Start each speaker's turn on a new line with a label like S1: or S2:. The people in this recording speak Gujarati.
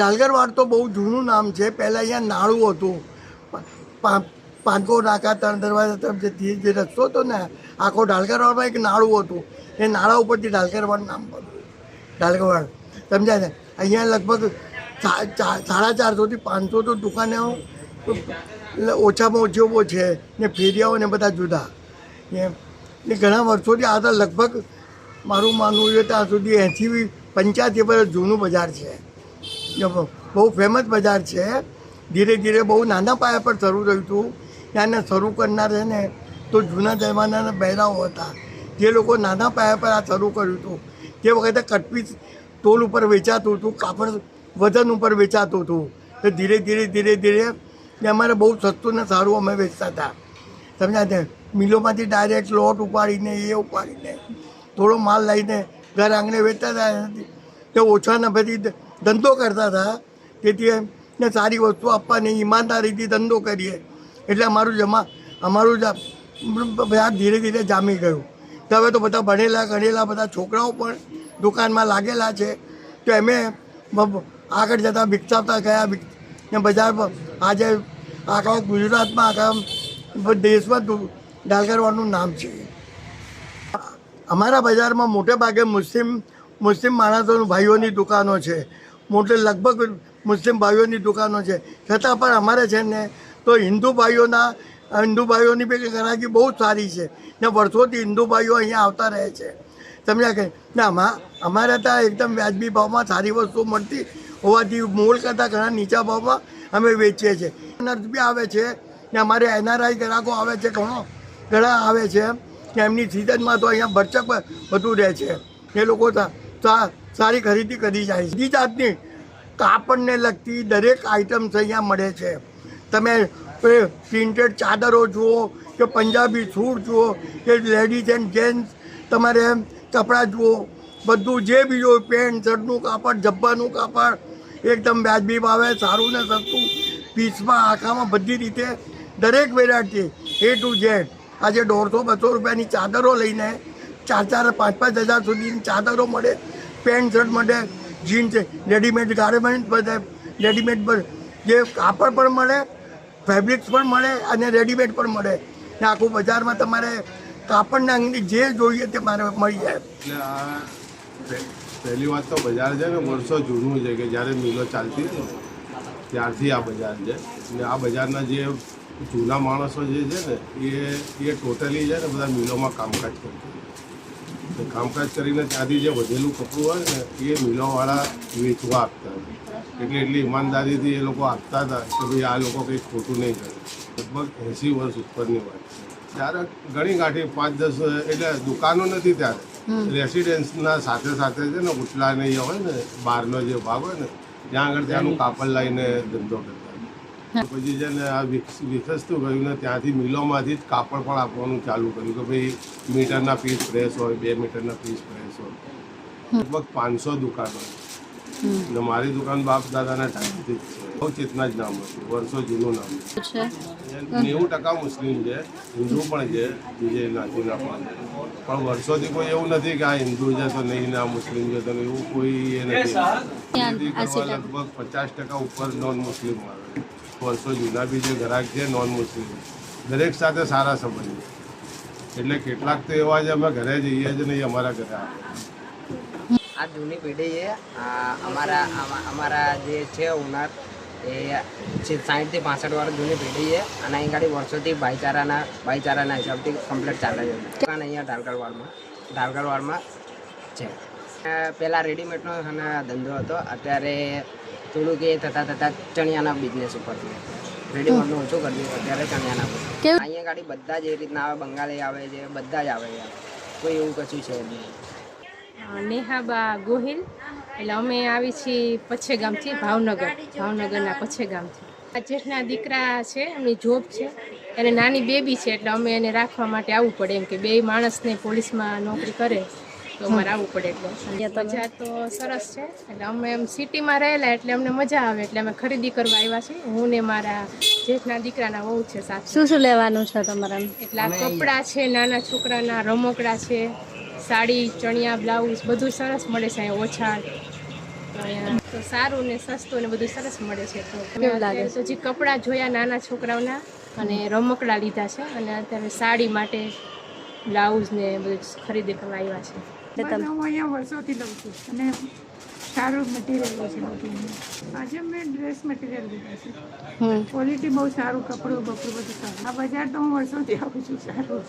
S1: ડાલગરવાડ તો બહુ જૂનું નામ છે. પહેલાં અહીંયા નાળું હતું. પાંચકો નાકા ત્રણ દરવાજા તરફ જે જે રસ્તો હતો ને, આખો ડાલગરવાડમાં એક નાળું હતું. એ નાળા ઉપરથી ડાલગરવાડ નામ પડ્યું ડાલગરવાડ. સમજાય ને? અહીંયા લગભગ સાડા ચારસોથી પાંચસો તો દુકાનો ઓછામાં ઓછી બહુ છે ને ફેરિયાઓ ને બધા જુદા. ને ઘણા વર્ષોથી આ તો લગભગ મારું માનવું છે ત્યાં સુધી એંથી પંચ્યાસી વર્ષ જૂનું બજાર છે. બહુ- ફેમસ બજાર છે. ધીરે ધીરે બહુ નાના પાયા પર શરૂ થયું હતું ત્યાંને શરૂ કરનાર છે ને તો જૂના જમાનાના બહેરાઓ હતા. જે લોકો નાના પાયા પર આ શરૂ કર્યું હતું તે વખતે કટપીસ ટોલ ઉપર વેચાતું હતું કાપડ વજન ઉપર વેચાતું હતું તો ધીરે ધીરે ધીરે ધીરે અમારે બહુ સસ્તું ને સારું અમે વેચતા હતા. સમજ્યા છે? મિલોમાંથી ડાયરેક્ટ લોટ ઉપાડીને, એ ઉપાડીને, થોડો માલ લઈને ઘર આંગણે વેચતા હતા. તે ઓછા નફેથી ધંધો કરતા હતા. તેથી ને સારી વસ્તુ આપવાની ઈમાનદારીથી ધંધો કરીએ. એટલે અમારું જમા અમારું બજાર ધીરે ધીરે જામી ગયું. તો હવે તો બધા ભણેલા, ગણેલા, બધા છોકરાઓ પણ દુકાનમાં લાગેલા છે. તો એમે આગળ જતાં વિકસાવતા ગયા. ને બજાર આજે આખા ગુજરાતમાં આખા દેશમાં ડાલગરવાડનું નામ છે. અમારા બજારમાં મોટે ભાગે મુસ્લિમ મુસ્લિમ માણસોની ભાઈઓની દુકાનો છે. મોટે લગભગ મુસ્લિમ ભાઈઓની દુકાનો છે. છતાં પણ અમારે છે ને, તો હિન્દુ ભાઈઓના, હિન્દુ ભાઈઓની બી ગ્રાહકી બહુ સારી છે. ને વર્ષોથી હિન્દુ ભાઈઓ અહીંયા આવતા રહે છે. સમજ્યા કે ના, આમાં, અમારે ત્યાં એકદમ વ્યાજબી ભાવમાં સારી વસ્તુ મળતી હોવાથી મોલ કરતાં ઘણા નીચા ભાવમાં અમે વેચીએ છીએ. નર્સ બી આવે છે, ને અમારે એનઆરઆઈ ગ્રાહકો આવે છે ઘણો, ઘણા આવે છે. એમની સિઝનમાં તો અહીંયા ભરચક બધું રહે છે. એ લોકો તા- સા- સારી ખરીદી કરી જાય છે. જાતની કાપડને લગતી દરેક આઇટમ્સ અહીંયા મળે છે. તમે પ્રિન્ટેડ ચાદરો જુઓ કે પંજાબી સૂટ જુઓ કે લેડીઝ એન્ડ જેન્ટ્સ તમારે કપડાં જુઓ, બધું જે બીજું પેન્ટ શર્ટનું કાપડ, જબ્બાનું કાપડ, એકદમ વ્યાજબી ભાવે, સારું ને સસ્તું, પીસમાં, આખામાં બધી રીતે દરેક વેરાયટી એ ટુ ઝેડ આજે દોઢસો બસો રૂપિયાની ચાદરો લઈને ચાર ચાર પાંચ પાંચ હજાર સુધીની ચાદરો મળે. પેન્ટ શર્ટ મળે જીન્સ રેડીમેડ ગાર્મેન્ટ બધે રેડીમેડ પર જે કાપડ પણ મળે ફેબ્રિક્સ પણ મળે અને રેડીમેડ પણ મળે. ને આખું બજારમાં તમારે કાપડના અંગની જે જોઈએ તે મારે મળી જાય.
S2: પહેલી વાત તો બજાર છે ને, વર્ષો જૂનું છે કે જ્યારે મિલો ચાલતી હતી ત્યારથી આ બજાર છે. અને આ બજારના જે જૂના માણસો જે છે ને, એ એ ટોટલી છે ને, બધા મિલોમાં કામકાજ કરતા. કામકાજ કરીને ત્યાંથી જે વધેલું કપડું હોય ને એ મિલોવાળા વેચવા આપતા. હતા એટલે એટલી ઈમાનદારીથી એ લોકો આપતા હતા કે ભાઈ આ લોકો કંઈ ખોટું નહીં કરે. લગભગ એંસી વર્ષ ઉપરની વાત ત્યારે ઘણી ગાંઠી પાંચ દસ એટલે દુકાનો નથી ત્યારે. રેસિડેન્સના સાથે સાથે છે ને ઉટલા ને એ હોય ને બહારનો જે ભાગ હોય ને ત્યાં આગળ ત્યાંનું કાપડ લઈને ધંધો કરતા. પછી છે ને આ વિકસ- વિકસતું ગયું ને ત્યાંથી મિલોમાંથી જ કાપડ પણ આપવાનું ચાલુ કર્યું કે ભાઈ મીટરના પીસ પ્રેસ હોય બે મીટરના પીસ પ્રેસ હોય. લગભગ પાંચસો દુકાનો. ને મારી દુકાન બાપ દાદાના ટાઈમથી જ છે. બહુ ચેતના જ નામ હતું વર્ષો જૂનું નામ નેવું ટકા મુસ્લિમ છે હિન્દુ પણ છે બીજે નાતીના પણ પણ વર્ષોથી કોઈ એવું નથી કે આ હિન્દુ છે તો નહીં ના મુસ્લિમ છે તો એવું કોઈ એ નથી. લગભગ પચાસ ટકા ઉપર નોન મુસ્લિમ આવે. વર્ષો જૂના બી જે ગ્રાહક છે નોન મુસ્લિમ દરેક સાથે સારા સંબંધ. એટલે કેટલાક તો એવા છે, અમે ઘરે જઈએ જ નહીં, અમારા ઘરે
S3: આ જૂની પેઢી છે અમારા અમારા જે છે ઉનાર એ સાઠથી પાસઠ વર્ષ જૂની પેઢી છે, અને અહીં ગાડી વર્ષોથી ભાઈચારાના ભાઈચારાના હિસાબથી કમ્પ્લીટ ચાલે છે. દુકાન અહીંયા ઢાલગરવાડમાં ઢાલગરવાડમાં છે. પહેલાં રેડીમેડનો ધંધો હતો, અત્યારે થોડુંક એ થતાં થતાં ચણિયાના બિઝનેસ ઉપર છે. રેડીમેડનું ઓછું કરી દીધું અત્યારે ચણિયાના પર અહીંયા ગાડી બધા જ એ રીતના આવે બંગાળી આવે છે બધા જ આવે છે. કોઈ એવું કશું છે નહીં.
S4: નેહાબા ગોહિલ. એટલે અમે આવી છીએ પછે ગામથી ભાવનગર. ભાવનગરના પછે ગામથી આ જેઠના દીકરા છે એમની જોબ છે. એને નાની બેબી છે એટલે અમે એને રાખવા માટે આવવું પડે એમ કે બે માણસને પોલીસમાં નોકરી કરે. તો અમારે આવવું પડે એટલે. મજા તો સરસ છે. એટલે અમે એમ સિટીમાં રહેલા એટલે અમને મજા આવે. એટલે અમે ખરીદી કરવા આવ્યા છીએ. હું ને મારા જેઠના દીકરાના વહુ છે સાથે.
S5: શું શું લેવાનું છે તમારા
S4: એટલે આ કપડાં છે નાના છોકરાના રમકડા છે સાડી ચણિયા બ્લાઉઝ બધું સરસ મળે છે અહીંયા ઓછા. તો સારું ને સસ્તું ને બધું સરસ મળે છે. તો
S5: કેવું લાગે
S4: અત્યારે તો જે કપડાં જોયા નાના છોકરાઓના અને રમકડા લીધા છે. અને અત્યારે સાડી માટે બ્લાઉઝ ને બધું ખરીદી કરવા આવ્યા છે.
S5: તમે
S6: હું અહીંયા વર્ષોથી લઉં છું અને સારું મટીરિયલ છે બધું. આજે મેં ડ્રેસ મટીરિયલ લીધા છે. ક્વોલિટી બહુ સારું કપડું બપડું બધું સારું. આ બજાર તો હું વર્ષોથી આવું છું સારું.